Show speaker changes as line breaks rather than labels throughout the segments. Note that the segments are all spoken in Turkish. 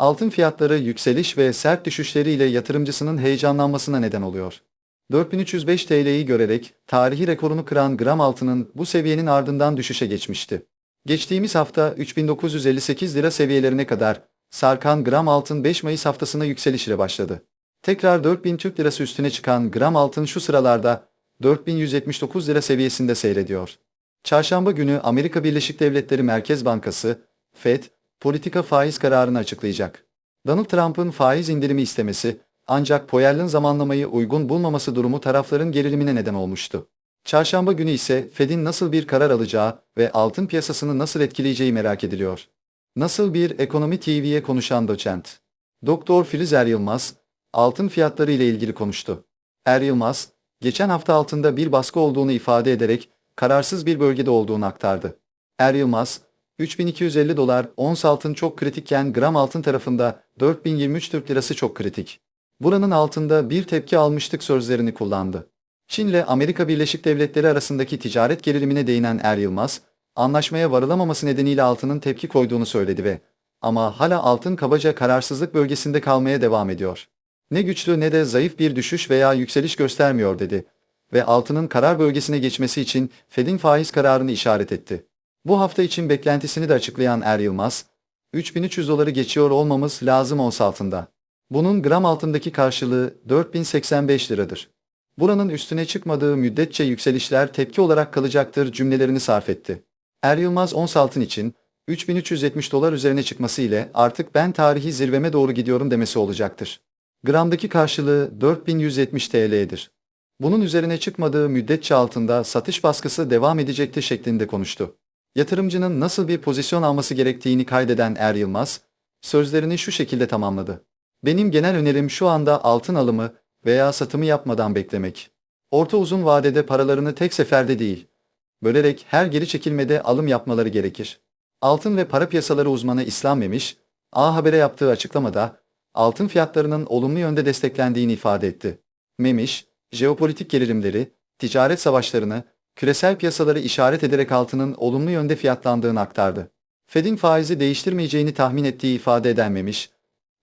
Altın fiyatları yükseliş ve sert düşüşleriyle yatırımcısının heyecanlanmasına neden oluyor. 4305 TL'yi görerek tarihi rekorunu kıran gram altının bu seviyenin ardından düşüşe geçmişti. Geçtiğimiz hafta 3958 lira seviyelerine kadar sarkan gram altın 5 Mayıs haftasına yükseliş ile başladı. Tekrar 4000 Türk lirası üstüne çıkan gram altın şu sıralarda 4179 lira seviyesinde seyrediyor. Çarşamba günü Amerika Birleşik Devletleri Merkez Bankası, FED, politika faiz kararını açıklayacak. Donald Trump'ın faiz indirimi istemesi, ancak Powell'ın zamanlamayı uygun bulmaması durumu tarafların gerilimine neden olmuştu. Çarşamba günü ise Fed'in nasıl bir karar alacağı ve altın piyasasını nasıl etkileyeceği merak ediliyor. Nasıl bir ekonomi TV'ye konuşan doçent. Doktor Filiz Er Yılmaz, altın fiyatları ile ilgili konuştu. Er Yılmaz, geçen hafta altında bir baskı olduğunu ifade ederek kararsız bir bölgede olduğunu aktardı. Er Yılmaz, 3250 dolar ons altın çok kritikken gram altın tarafında 4023 Türk lirası çok kritik. Buranın altında bir tepki almıştık sözlerini kullandı. Çin ile Amerika Birleşik Devletleri arasındaki ticaret gerilimine değinen Er Yılmaz, anlaşmaya varılamaması nedeniyle altının tepki koyduğunu söyledi ve ama hala altın kabaca kararsızlık bölgesinde kalmaya devam ediyor. Ne güçlü ne de zayıf bir düşüş veya yükseliş göstermiyor dedi ve altının karar bölgesine geçmesi için Fed'in faiz kararını işaret etti. Bu hafta için beklentisini de açıklayan Er Yılmaz, 3300 doları geçiyor olmamız lazım ons altında. Bunun gram altındaki karşılığı 4085 liradır. Buranın üstüne çıkmadığı müddetçe yükselişler tepki olarak kalacaktır cümlelerini sarf etti. Er Yılmaz ons altın için 3370 dolar üzerine çıkması ile artık ben tarihi zirveme doğru gidiyorum demesi olacaktır. Gramdaki karşılığı 4170 TL'dir. Bunun üzerine çıkmadığı müddetçe altında satış baskısı devam edecekti şeklinde konuştu. Yatırımcının nasıl bir pozisyon alması gerektiğini kaydeden Er Yılmaz, sözlerini şu şekilde tamamladı. Benim genel önerim şu anda altın alımı veya satımı yapmadan beklemek. Orta uzun vadede paralarını tek seferde değil, bölerek her geri çekilmede alım yapmaları gerekir. Altın ve para piyasaları uzmanı İslam Memiş, A Haber'e yaptığı açıklamada, altın fiyatlarının olumlu yönde desteklendiğini ifade etti. Memiş, jeopolitik gerilimleri, ticaret savaşlarını, küresel piyasaları işaret ederek altının olumlu yönde fiyatlandığını aktardı. Fed'in faizi değiştirmeyeceğini tahmin ettiği ifade eden Memiş,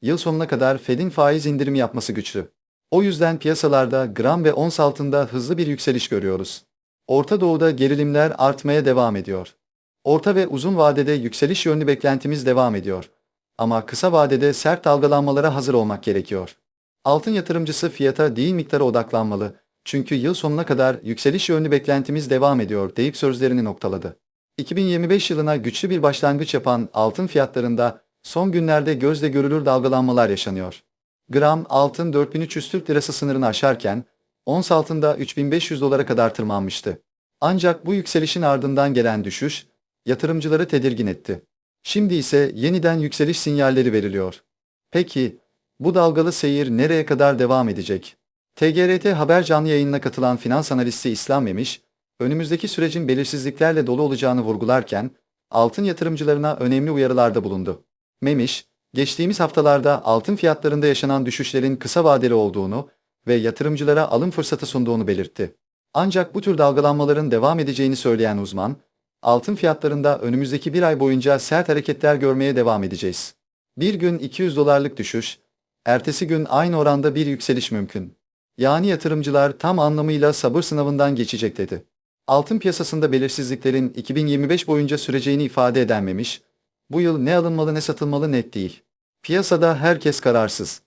yıl sonuna kadar Fed'in faiz indirimi yapması güçlü. O yüzden piyasalarda gram ve ons altında hızlı bir yükseliş görüyoruz. Orta Doğu'da gerilimler artmaya devam ediyor. Orta ve uzun vadede yükseliş yönlü beklentimiz devam ediyor. Ama kısa vadede sert dalgalanmalara hazır olmak gerekiyor. Altın yatırımcısı fiyata değil miktara odaklanmalı. Çünkü yıl sonuna kadar yükseliş yönlü beklentimiz devam ediyor deyip sözlerini noktaladı. 2025 yılına güçlü bir başlangıç yapan altın fiyatlarında son günlerde gözle görülür dalgalanmalar yaşanıyor. Gram altın 4300 Türk Lirası sınırını aşarken, ons altında 3500 dolara kadar tırmanmıştı. Ancak bu yükselişin ardından gelen düşüş, yatırımcıları tedirgin etti. Şimdi ise yeniden yükseliş sinyalleri veriliyor. Peki, bu dalgalı seyir nereye kadar devam edecek? TGRT Haber canlı yayınına katılan finans analisti İslam Memiş, önümüzdeki sürecin belirsizliklerle dolu olacağını vurgularken, altın yatırımcılarına önemli uyarılarda bulundu. Memiş, geçtiğimiz haftalarda altın fiyatlarında yaşanan düşüşlerin kısa vadeli olduğunu ve yatırımcılara alım fırsatı sunduğunu belirtti. Ancak bu tür dalgalanmaların devam edeceğini söyleyen uzman, altın fiyatlarında önümüzdeki bir ay boyunca sert hareketler görmeye devam edeceğiz. Bir gün 200 dolarlık düşüş, ertesi gün aynı oranda bir yükseliş mümkün. Yani yatırımcılar tam anlamıyla sabır sınavından geçecek dedi. Altın piyasasında belirsizliklerin 2025 boyunca süreceğini ifade edenmemiş, bu yıl ne alınmalı ne satılmalı net değil. Piyasada herkes kararsız.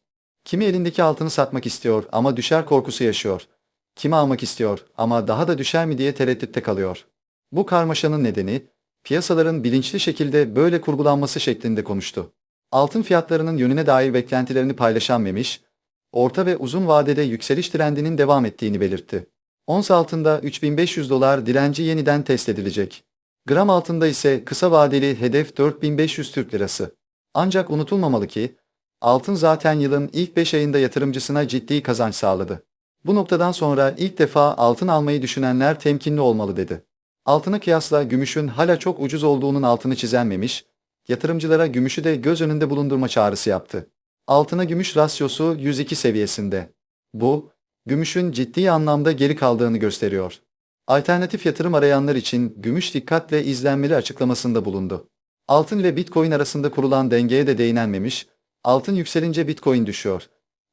Kimi elindeki altını satmak istiyor ama düşer korkusu yaşıyor. Kimi almak istiyor ama daha da düşer mi diye tereddütte kalıyor. Bu karmaşanın nedeni, piyasaların bilinçli şekilde böyle kurgulanması şeklinde konuştu. Altın fiyatlarının yönüne dair beklentilerini paylaşan Memiş, orta ve uzun vadede yükseliş trendinin devam ettiğini belirtti. Ons altında 3500 dolar direnci yeniden test edilecek. Gram altında ise kısa vadeli hedef 4500 Türk Lirası. Ancak unutulmamalı ki, altın zaten yılın ilk 5 ayında yatırımcısına ciddi kazanç sağladı. Bu noktadan sonra ilk defa altın almayı düşünenler temkinli olmalı dedi. Altına kıyasla gümüşün hala çok ucuz olduğunun altını çizenmemiş, yatırımcılara gümüşü de göz önünde bulundurma çağrısı yaptı. Altına gümüş rasyosu 102 seviyesinde. Bu, gümüşün ciddi anlamda geri kaldığını gösteriyor. Alternatif yatırım arayanlar için gümüş dikkatle izlenmeli açıklamasında bulundu. Altın ile Bitcoin arasında kurulan dengeye de değinenmemiş, Altın yükselince Bitcoin düşüyor.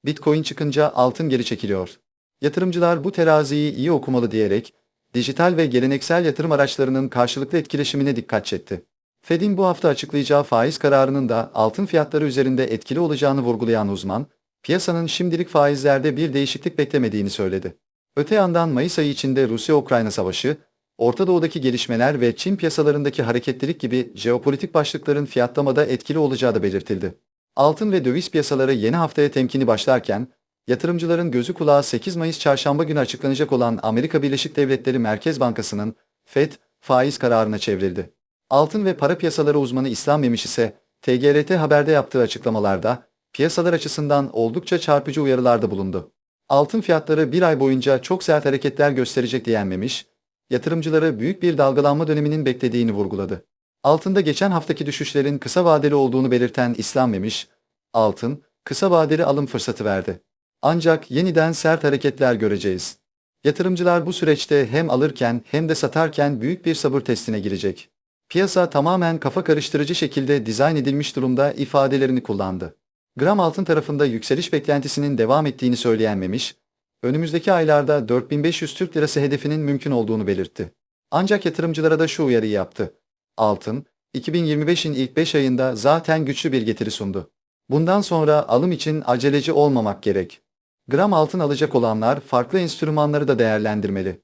Bitcoin çıkınca altın geri çekiliyor. Yatırımcılar bu teraziyi iyi okumalı diyerek, dijital ve geleneksel yatırım araçlarının karşılıklı etkileşimine dikkat çekti. Fed'in bu hafta açıklayacağı faiz kararının da altın fiyatları üzerinde etkili olacağını vurgulayan uzman, piyasanın şimdilik faizlerde bir değişiklik beklemediğini söyledi. Öte yandan Mayıs ayı içinde Rusya-Ukrayna savaşı, Orta Doğu'daki gelişmeler ve Çin piyasalarındaki hareketlilik gibi jeopolitik başlıkların fiyatlamada etkili olacağı da belirtildi. Altın ve döviz piyasaları yeni haftaya temkini başlarken, yatırımcıların gözü kulağı 8 Mayıs çarşamba günü açıklanacak olan Amerika Birleşik Devletleri Merkez Bankası'nın FED faiz kararına çevrildi. Altın ve para piyasaları uzmanı İslam Memiş ise TGRT Haber'de yaptığı açıklamalarda piyasalar açısından oldukça çarpıcı uyarılarda bulundu. Altın fiyatları bir ay boyunca çok sert hareketler gösterecek diyen Memiş, yatırımcıları büyük bir dalgalanma döneminin beklediğini vurguladı. Altında geçen haftaki düşüşlerin kısa vadeli olduğunu belirten İslam Memiş, altın, kısa vadeli alım fırsatı verdi. Ancak yeniden sert hareketler göreceğiz. Yatırımcılar bu süreçte hem alırken hem de satarken büyük bir sabır testine girecek. Piyasa tamamen kafa karıştırıcı şekilde dizayn edilmiş durumda ifadelerini kullandı. Gram altın tarafında yükseliş beklentisinin devam ettiğini söyleyen Memiş, önümüzdeki aylarda 4500 Türk Lirası hedefinin mümkün olduğunu belirtti. Ancak yatırımcılara da şu uyarıyı yaptı. Altın, 2025'in ilk 5 ayında zaten güçlü bir getiri sundu. Bundan sonra alım için aceleci olmamak gerek. Gram altın alacak olanlar farklı enstrümanları da değerlendirmeli.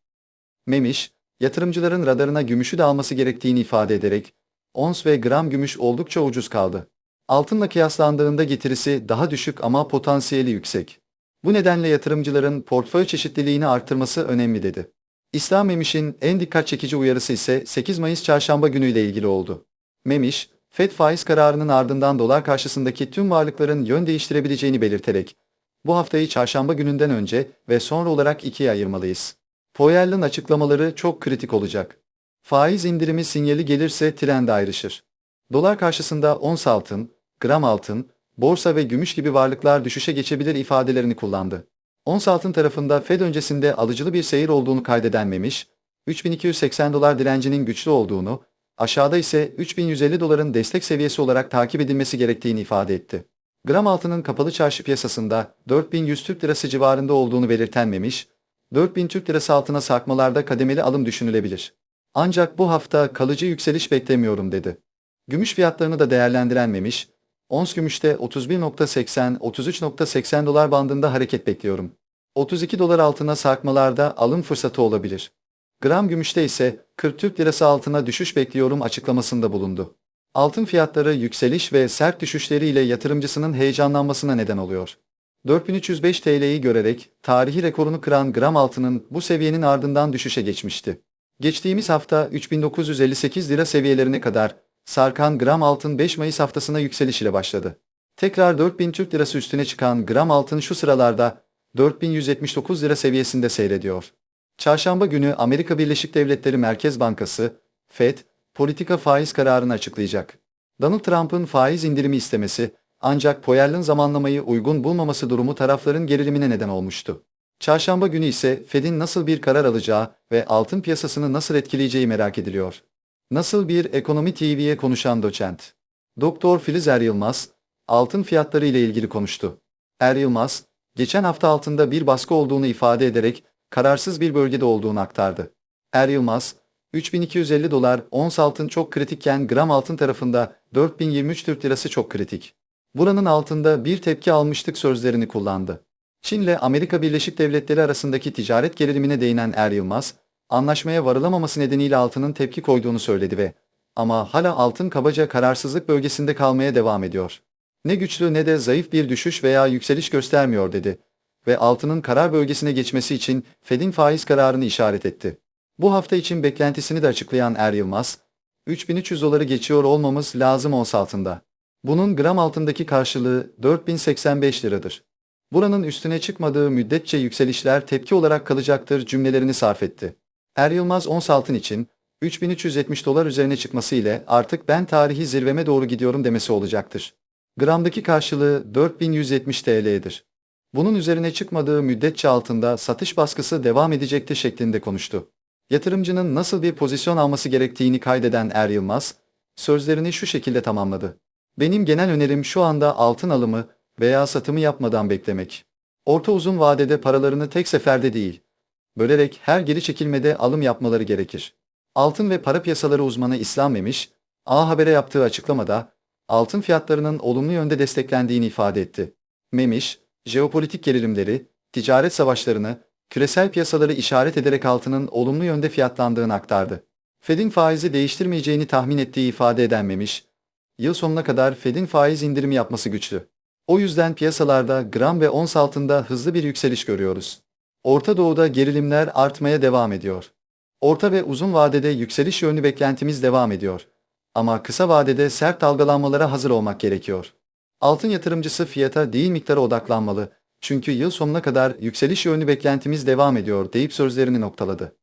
Memiş, yatırımcıların radarına gümüşü de alması gerektiğini ifade ederek, ons ve gram gümüş oldukça ucuz kaldı. Altınla kıyaslandığında getirisi daha düşük ama potansiyeli yüksek. Bu nedenle yatırımcıların portföy çeşitliliğini arttırması önemli dedi. İslam Memiş'in en dikkat çekici uyarısı ise 8 Mayıs çarşamba günüyle ilgili oldu. Memiş, FED faiz kararının ardından dolar karşısındaki tüm varlıkların yön değiştirebileceğini belirterek, bu haftayı çarşamba gününden önce ve sonra olarak ikiye ayırmalıyız. Powell'ın açıklamaları çok kritik olacak. Faiz indirimi sinyali gelirse trend ayrışır. Dolar karşısında ons altın, gram altın, borsa ve gümüş gibi varlıklar düşüşe geçebilir ifadelerini kullandı. Ons altın tarafında Fed öncesinde alıcılı bir seyir olduğunu kaydeden Memiş, 3280 dolar direncinin güçlü olduğunu, aşağıda ise 3150 doların destek seviyesi olarak takip edilmesi gerektiğini ifade etti. Gram altının kapalı çarşı piyasasında 4100 Türk Lirası civarında olduğunu belirten Memiş, 4000 Türk Lirası altına sarkmalarda kademeli alım düşünülebilir. Ancak bu hafta kalıcı yükseliş beklemiyorum dedi. Gümüş fiyatlarını da değerlendiren Memiş, ons gümüşte 31.80-33.80 dolar bandında hareket bekliyorum. 32 dolar altına sarkmalarda alım fırsatı olabilir. Gram gümüşte ise 40 Türk Lirası altına düşüş bekliyorum açıklamasında bulundu. Altın fiyatları yükseliş ve sert düşüşleriyle yatırımcısının heyecanlanmasına neden oluyor. 4305 TL'yi görerek tarihi rekorunu kıran gram altının bu seviyenin ardından düşüşe geçmişti. Geçtiğimiz hafta 3958 lira seviyelerine kadar sarkan gram altın 5 Mayıs haftasına yükseliş ile başladı. Tekrar 4000 Türk Lirası üstüne çıkan gram altın şu sıralarda 4179 lira seviyesinde seyrediyor. Çarşamba günü Amerika Birleşik Devletleri Merkez Bankası, FED, politika faiz kararını açıklayacak. Donald Trump'ın faiz indirimi istemesi, ancak Powell'ın zamanlamayı uygun bulmaması durumu tarafların gerilimine neden olmuştu. Çarşamba günü ise Fed'in nasıl bir karar alacağı ve altın piyasasını nasıl etkileyeceği merak ediliyor. Nasıl bir ekonomi TV'ye konuşan doçent. Doktor Filiz Er Yılmaz, altın fiyatları ile ilgili konuştu. Er Yılmaz, geçen hafta altında bir baskı olduğunu ifade ederek kararsız bir bölgede olduğunu aktardı. Er Yılmaz, 3250 dolar ons altın çok kritikken gram altın tarafında 4023 Türk Lirası çok kritik. Buranın altında bir tepki almıştık sözlerini kullandı. Çin ile Amerika Birleşik Devletleri arasındaki ticaret gerilimine değinen Er Yılmaz, anlaşmaya varılamaması nedeniyle altının tepki koyduğunu söyledi ve ama hala altın kabaca kararsızlık bölgesinde kalmaya devam ediyor. Ne güçlü ne de zayıf bir düşüş veya yükseliş göstermiyor dedi ve altının karar bölgesine geçmesi için Fed'in faiz kararını işaret etti. Bu hafta için beklentisini de açıklayan Er Yılmaz, 3300 doları geçiyor olmamız lazım ons altında. Bunun gram altındaki karşılığı 4085 liradır. Buranın üstüne çıkmadığı müddetçe yükselişler tepki olarak kalacaktır cümlelerini sarf etti. Er Yılmaz ons altın için 3370 dolar üzerine çıkması ile artık ben tarihi zirveme doğru gidiyorum demesi olacaktır. Gramdaki karşılığı 4170 TL'dir. Bunun üzerine çıkmadığı müddetçe altında satış baskısı devam edecekti şeklinde konuştu. Yatırımcının nasıl bir pozisyon alması gerektiğini kaydeden Er Yılmaz, sözlerini şu şekilde tamamladı. Benim genel önerim şu anda altın alımı veya satımı yapmadan beklemek. Orta uzun vadede paralarını tek seferde değil, bölerek her geri çekilmede alım yapmaları gerekir. Altın ve para piyasaları uzmanı İslam Memiş, A Haber'e yaptığı açıklamada, altın fiyatlarının olumlu yönde desteklendiğini ifade etti. Memiş, jeopolitik gerilimleri, ticaret savaşlarını, küresel piyasaları işaret ederek altının olumlu yönde fiyatlandığını aktardı. Fed'in faizi değiştirmeyeceğini tahmin ettiği ifade eden Memiş, yıl sonuna kadar Fed'in faiz indirimi yapması güçlü. O yüzden piyasalarda gram ve ons altında hızlı bir yükseliş görüyoruz. Orta Doğu'da gerilimler artmaya devam ediyor. Orta ve uzun vadede yükseliş yönlü beklentimiz devam ediyor. Ama kısa vadede sert dalgalanmalara hazır olmak gerekiyor. Altın yatırımcısı fiyata değil miktara odaklanmalı. Çünkü yıl sonuna kadar yükseliş yönlü beklentimiz devam ediyor deyip sözlerini noktaladı.